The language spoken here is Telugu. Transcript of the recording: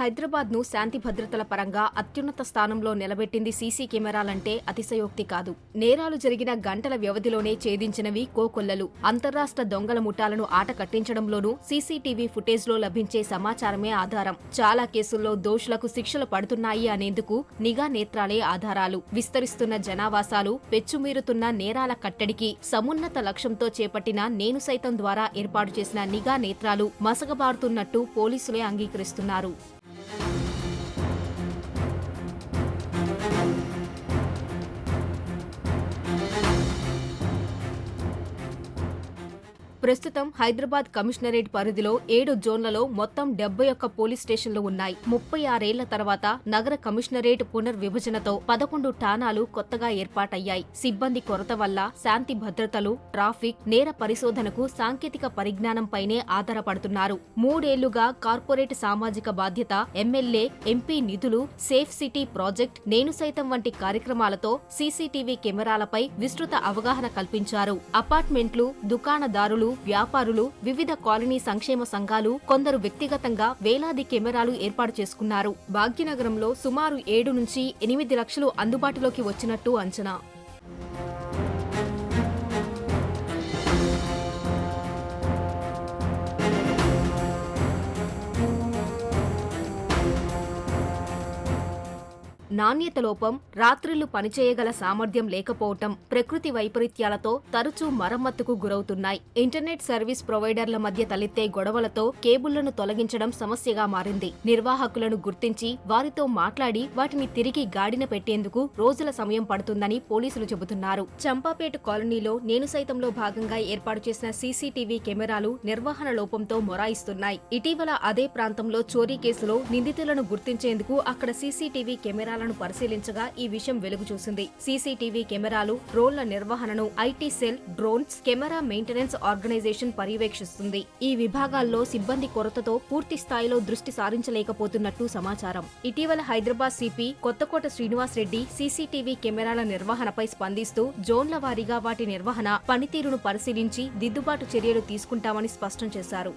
హైదరాబాద్ను శాంతి భద్రతల పరంగా అత్యున్నత స్థానంలో నిలబెట్టింది సీసీ కెమెరాలంటే అతిశయోక్తి కాదు. నేరాలు జరిగిన గంటల వ్యవధిలోనే ఛేదించినవి కోకొల్లలు. అంతర్రాష్ట్ర దొంగల ముఠాలను ఆట కట్టించడంలోనూ సీసీటీవీ ఫుటేజ్లో లభించే సమాచారమే ఆధారం. చాలా కేసుల్లో దోషులకు శిక్షలు పడుతున్నాయి అనేందుకు నిఘా నేత్రాలే ఆధారాలు. విస్తరిస్తున్న జనావాసాలు పెచ్చుమీరుతున్న నేరాల కట్టడికి సమున్నత లక్ష్యంతో చేపట్టిన నేను సైతం ద్వారా ఏర్పాటు చేసిన నిఘా నేత్రాలు మసగబారుతున్నట్టు పోలీసులే అంగీకరిస్తున్నారు. ప్రస్తుతం హైదరాబాద్ కమిషనరేట్ పరిధిలో ఏడు జోన్లలో మొత్తం డెబ్బై ఒక్క పోలీస్ స్టేషన్లు ఉన్నాయి. ముప్పై ఆరేళ్ళ తర్వాత నగర కమిషనరేట్ పునర్విభజనతో పదకొండు ఠాణాలు కొత్తగా ఏర్పాటయ్యాయి. సిబ్బంది కొరత వల్ల శాంతి భద్రతలు ట్రాఫిక్ నేర పరిశోధనకు సాంకేతిక పరిజ్ఞానంపైనే ఆధారపడుతున్నారు. మూడేళ్ళుగా కార్పొరేట్ సామాజిక బాధ్యత ఎమ్మెల్యే ఎంపీ నిధులు సేఫ్ సిటీ ప్రాజెక్ట్ నేను సైతం వంటి కార్యక్రమాలతో సీసీటీవీ కెమెరాలపై విస్తృత అవగాహన కల్పించారు. అపార్ట్మెంట్లు దుకాణదారులు వ్యాపారులు వివిధ కాలనీ సంక్షేమ సంఘాలు కొందరు వ్యక్తిగతంగా వేలాది కెమెరాలు ఏర్పాటు చేసుకున్నారు. భాగ్యనగరంలో సుమారు ఏడు నుంచి ఎనిమిది లక్షలు అందుబాటులోకి వచ్చినట్టు అంచనా. నాణ్యత లోపం రాత్రిళ్ళు పనిచేయగల సామర్థ్యం లేకపోవటం ప్రకృతి వైపరీత్యాలతో తరచూ మరమ్మతుకు గురవుతున్నాయి. ఇంటర్నెట్ సర్వీస్ ప్రొవైడర్ల మధ్య తలెత్తే గొడవలతో కేబుళ్ళను తొలగించడం సమస్యగా మారింది. నిర్వాహకులను గుర్తించి వారితో మాట్లాడి వాటిని తిరిగి గాడిన పెట్టేందుకు రోజుల సమయం పడుతుందని పోలీసులు చెబుతున్నారు. చంపాపేట కాలనీలో నేను సైతంలో భాగంగా ఏర్పాటు చేసిన సీసీటీవీ కెమెరాలు నిర్వహణ లోపంతో మొరాయిస్తున్నాయి. ఇటీవల అదే ప్రాంతంలో చోరీ కేసులో నిందితులను గుర్తించేందుకు అక్కడ సీసీటీవీ కెమెరాలను పరిశీలించగా ఈ విషయం వెలుగు చూసింది. సీసీటీవీ కెమెరాలు డ్రోన్ల నిర్వహణను IT cell drones camera maintenance organisation పర్యవేక్షిస్తుంది. ఈ విభాగాల్లో సిబ్బంది కొరతతో పూర్తి స్థాయిలో దృష్టి సారించలేకపోతున్నట్టు సమాచారం. ఇటీవల హైదరాబాద్ సిపి కొత్తకోట శ్రీనివాస్ రెడ్డి సీసీటీవీ కెమెరాల నిర్వహణపై స్పందిస్తూ జోన్ల వారీగా వాటి నిర్వహణ పనితీరును పరిశీలించి దిద్దుబాటు చర్యలు తీసుకుంటామని స్పష్టం చేశారు.